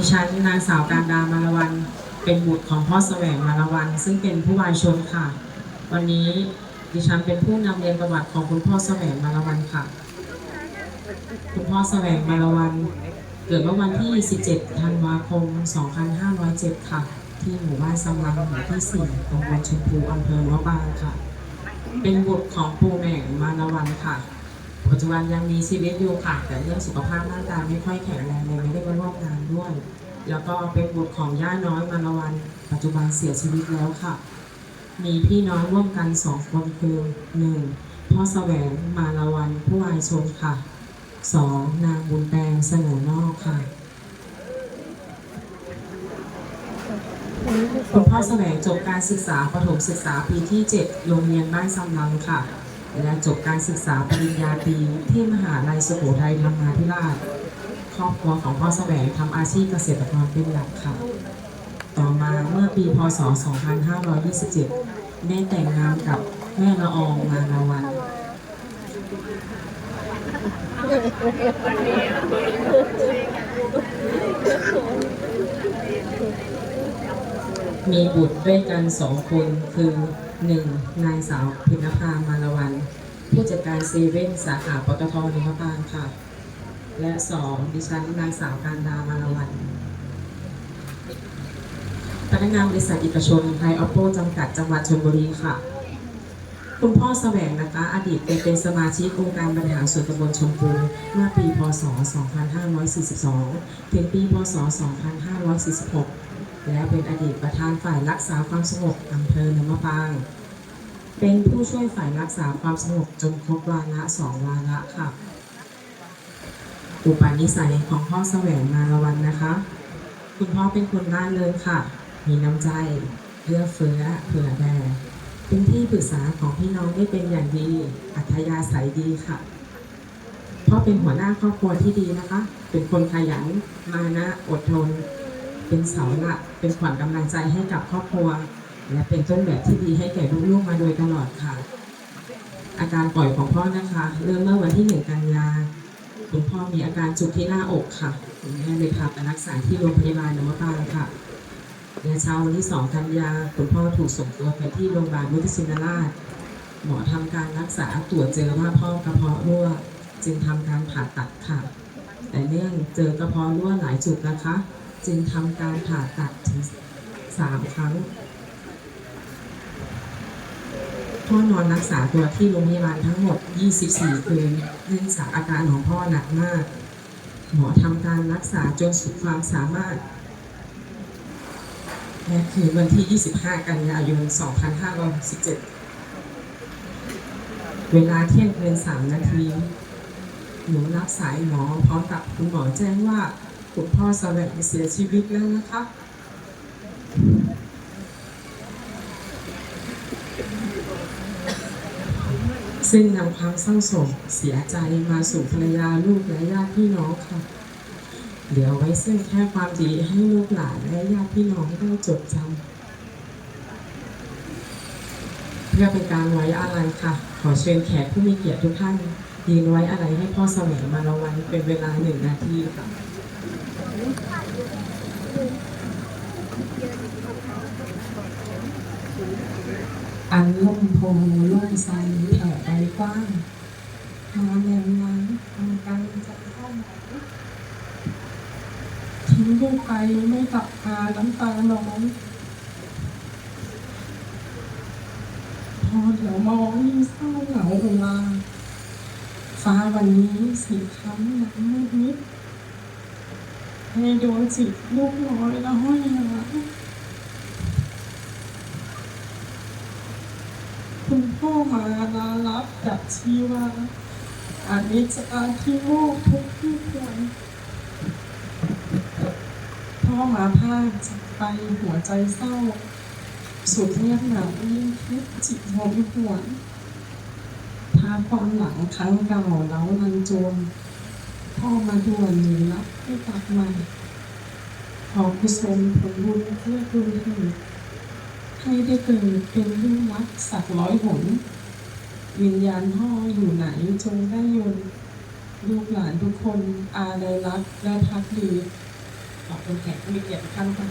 ดิฉันนางสาวการดามาลวัน เป็นบุตรของพ่อแสวงมาลวัน ซึ่งเป็นผู้วายชนค่ะ วันนี้ดิฉันเป็นผู้นำเรียนประวัติของคุณพ่อแสวงมาลวันค่ะ คุณพ่อแสวงมาลวันเกิดเมื่อวันที่ 17 ธันวาคม 2507 ค่ะ ที่หมู่บ้านสำลังหมู่ที่ 4ตำบลชมพูอำเภอมะปรางค่ะ เป็นบุตรของปู่แหม่งมาลวันค่ะ ปัจจุบันยังมีชีวิตอยู่ค่ะ แต่เรื่องสุขภาพร่างกายไม่ค่อยแข็งแรงเลยไม่ได้มาร่วมงานด้วย แล้วก็เป็นบุตรของย่าน้อยมาลวัน ปัจจุบันเสียชีวิตแล้วค่ะ มีพี่น้องร่วมกันสองคนคือหนึ่งพ่อแสวงมาลวันผู้วายชนค่ะสองนางบุญแปลงเสนอนอกค่ะคุณพ่อแสวงจบการศึกษาประถมศึกษาปีที่ 7 โรงเรียนบ้านซำลังค่ะ และจบการศึกษาปริญญาตรีที่มหาลัยสุโขทัยธรรมาธิราช ครอบครัวของพ่อแสวงทำอาชีพเกษตรกรเป็นหลักค่ะ ต่อมาเมื่อปีพศ 2527 ได้แต่งงานกับแม่ละอองมาลาวันมีบุตรด้วยกันสองคนคือ หนึ่งนายสาวพินภามาลวัน ผู้จัดการเซเว่นสาขาปตทนิพพานค่ะ และสองดิฉันนางสาวการดามาลวันพนักงานบริษัทเอกชนไทยออปโปจำกัดจังหวัดชลบุรีค่ะ คุณพ่อแสวงนะคะ อดีตเป็นสมาชิกองค์การบริหารส่วนตำบลชมพูเมื่อปี พศ 2542 ถึงปี พศ 2546 และเป็นอดีตประธานฝ่ายรักษาความสงบอำเภอหนมะปาง เป็นผู้ช่วยฝ่ายรักษาความสงบจนครบวาระสองวาระค่ะ อุปนิสัยของพ่อแสวงมาละวันนะคะ คุณพ่อเป็นคนร่าเริงค่ะ มีน้ำใจเอื้อเฟื้อเผื่อแผ่เป็นที่ปรึกษาของพี่น้องได้เป็นอย่างดี อัธยาศัยดีค่ะ พ่อเป็นหัวหน้าครอบครัวที่ดีนะคะ เป็นคนขยัน มานะ อดทน เป็นเสาหลักเป็นขวัญกำลังใจให้กับครอบครัว และเป็นต้นแบบที่ดีให้แก่ลูกๆมาโดยตลอดค่ะ อาการป่วยของพ่อนะคะ เริ่มเมื่อวันที่หนึ่งกันยาคุณพ่อมีอาการจุกที่หน้าอกค่ะคุณแม่เลยพาไปรักษาที่โรงพยาบาลนวตาลค่ะและเช้าวันที่2กันยาคุณพ่อถูกส่งตัวไปที่โรงพยาบาลมุทิชินราชหมอทำการรักษาตรวจเจอว่าพ่อกระเพาะรั่ว จึงทำการผ่าตัดค่ะ แต่เนื่องเจอกระเพาะรั่วหลายจุดนะคะ จึงทำการผ่าตัดถึงสามครั้งพ่อนอนรักษาตัวที่โรงพยาบาลทั้งหมด 24 คืนเนื่องจากอาการของพ่อหนักมาก หมอทำการรักษาจนสุดความสามารถและคืนวันที่ 25 กันยายน 2567 เวลาเที่ยงคืน3นาที หนูรับสายหมอพร้อมกับคุณหมอแจ้งว่า คุณพ่อแสวงเสียชีวิตแล้วนะคะซึ่งนำความเศร้าโศกเสียใจมาสู่ภรรยาลูกและญาติพี่น้องค่ะ เดี๋ยวไว้ซึ่งแค่ความดีให้ลูกหลานและญาติพี่น้องได้จดจำเพื่อเป็นการไว้อาลัยค่ะ ขอเชิญแขกผู้มีเกียรติทุกท่านยืนไว้อาลัยให้พ่อแสวงมาละวันเป็นเวลาหนึ่งนาทีค่ะ อันล่มโพล่มไซแผ่ไปกว้างมาแนวน้ำทำกันจะเข้ามาทิ้งลูกไปไม่กลับมาน้ำตาน้องพอเดี๋ยวมองยิ่งเศร้าเหงาอุลาฟ้าวันนี้สีคล้ำนักมืดมิด ให้ดวงจิตลูกน้อยละห้อยหาคุณพ่อมาลารับกับชีวาอานิจจาที่โลกทุกทุกวันพ่อมาพาจากไปหัวใจเศร้า สุดเงียบเหงายิ่งคิดจิตหวงหวนพาความหลังครั้งเก่าเล้าลันจวน พ่อมาด่วนหนีรับให้กลับมาขอกุศลผลบุญเพื่อคุณเถิดให้ได้เกิดเป็นลูกรักสักร้อยหนวิญญาณพ่ออยู่ไหนจงได้ยนลูกหลานทุกคนอาลัยรักและพักดีขอบคุณแขกผู้มีเกียรติท่านค่ะ